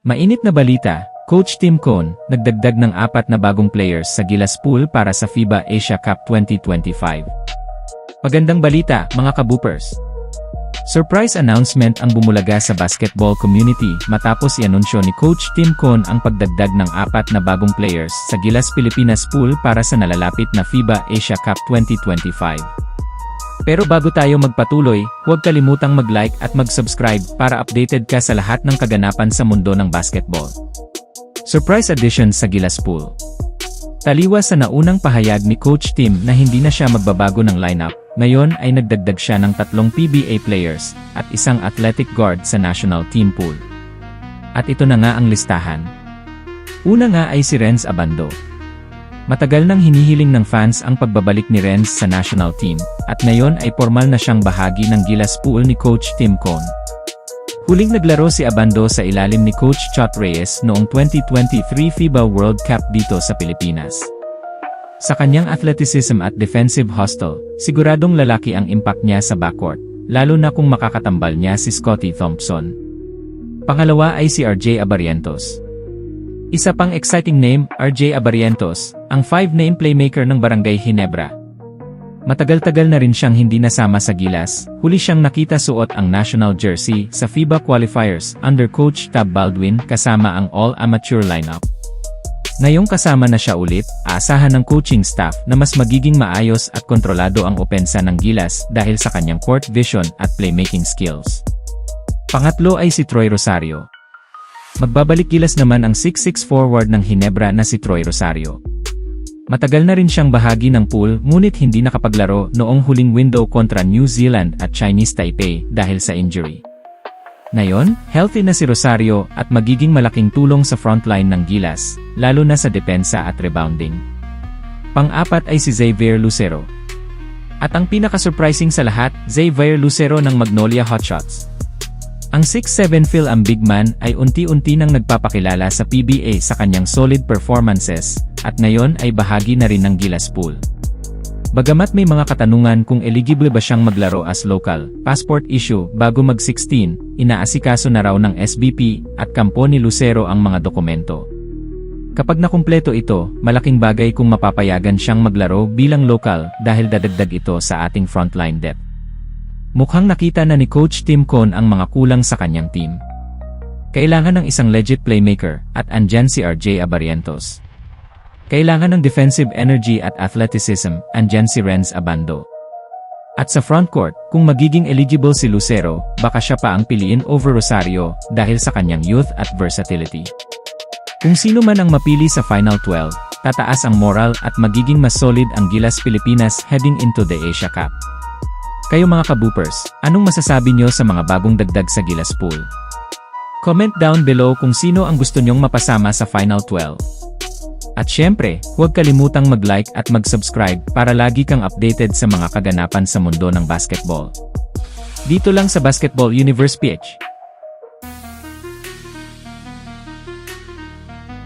Mainit na balita, Coach Tim Cone, nagdagdag ng apat na bagong players sa Gilas Pool para sa FIBA Asia Cup 2025. Magandang balita, mga kaboopers! Surprise announcement ang bumulaga sa basketball community matapos ianunsyo ni Coach Tim Cone ang pagdagdag ng apat na bagong players sa Gilas Pilipinas Pool para sa nalalapit na FIBA Asia Cup 2025. Pero bago tayo magpatuloy, huwag kalimutang mag-like at mag-subscribe para updated ka sa lahat ng kaganapan sa mundo ng basketball. Surprise addition sa Gilas Pool Taliwas sa naunang pahayag ni Coach Tim na hindi na siya magbabago ng lineup, ngayon ay nagdagdag siya ng tatlong PBA players at isang athletic guard sa national team pool. At ito na nga ang listahan. Una nga ay si Renz Abando. Matagal nang hinihiling ng fans ang pagbabalik ni Renz sa national team, at ngayon ay formal na siyang bahagi ng Gilas Pool ni Coach Tim Cone. Huling naglaro si Abando sa ilalim ni Coach Chot Reyes noong 2023 FIBA World Cup dito sa Pilipinas. Sa kanyang athleticism at defensive hustle, siguradong lalaki ang impact niya sa backcourt, lalo na kung makakatambal niya si Scotty Thompson. Pangalawa ay si RJ Abarientos. Isa pang exciting name, RJ Abarientos, ang five-name playmaker ng Barangay Hinebra. Matagal-tagal na rin siyang hindi nasama sa Gilas, huli siyang nakita suot ang national jersey sa FIBA qualifiers under coach Tab Baldwin kasama ang all-amateur lineup. Ngayong kasama na siya ulit, aasahan ng coaching staff na mas magiging maayos at kontrolado ang opensa ng Gilas dahil sa kanyang court vision at playmaking skills. Pangatlo ay si Troy Rosario. Magbabalik Gilas naman ang 6'6 forward ng Hinebra na si Troy Rosario. Matagal na rin siyang bahagi ng pool ngunit hindi nakapaglaro noong huling window kontra New Zealand at Chinese Taipei dahil sa injury. Ngayon, healthy na si Rosario at magiging malaking tulong sa frontline ng Gilas, lalo na sa depensa at rebounding. Pang-apat ay si Xavier Lucero. At ang pinaka-surprising sa lahat, Xavier Lucero ng Magnolia Hotshots. Ang 6'7 Phil ang big man ay unti-unti nang nagpapakilala sa PBA sa kanyang solid performances, at ngayon ay bahagi na rin ng Gilas Pool. Bagamat may mga katanungan kung eligible ba siyang maglaro as local, passport issue bago mag-16, inaasikaso na raw ng SBP at kampo ni Lucero ang mga dokumento. Kapag nakumpleto ito, malaking bagay kung mapapayagan siyang maglaro bilang local dahil dadagdag ito sa ating frontline depth. Mukhang nakita na ni Coach Tim Cone ang mga kulang sa kanyang team. Kailangan ng isang legit playmaker at andyan si RJ Abarientos. Kailangan ng defensive energy at athleticism, andyan si Renz Abando. At sa frontcourt, kung magiging eligible si Lucero, baka siya pa ang piliin over Rosario dahil sa kanyang youth at versatility. Kung sino man ang mapili sa Final 12, tataas ang moral at magiging mas solid ang Gilas Pilipinas heading into the Asia Cup. Kayo mga kaboopers, anong masasabi nyo sa mga bagong dagdag sa Gilas Pool? Comment down below kung sino ang gusto nyong mapasama sa Final 12. At syempre, huwag kalimutang mag-like at mag-subscribe para lagi kang updated sa mga kaganapan sa mundo ng basketball. Dito lang sa Basketball Universe PH.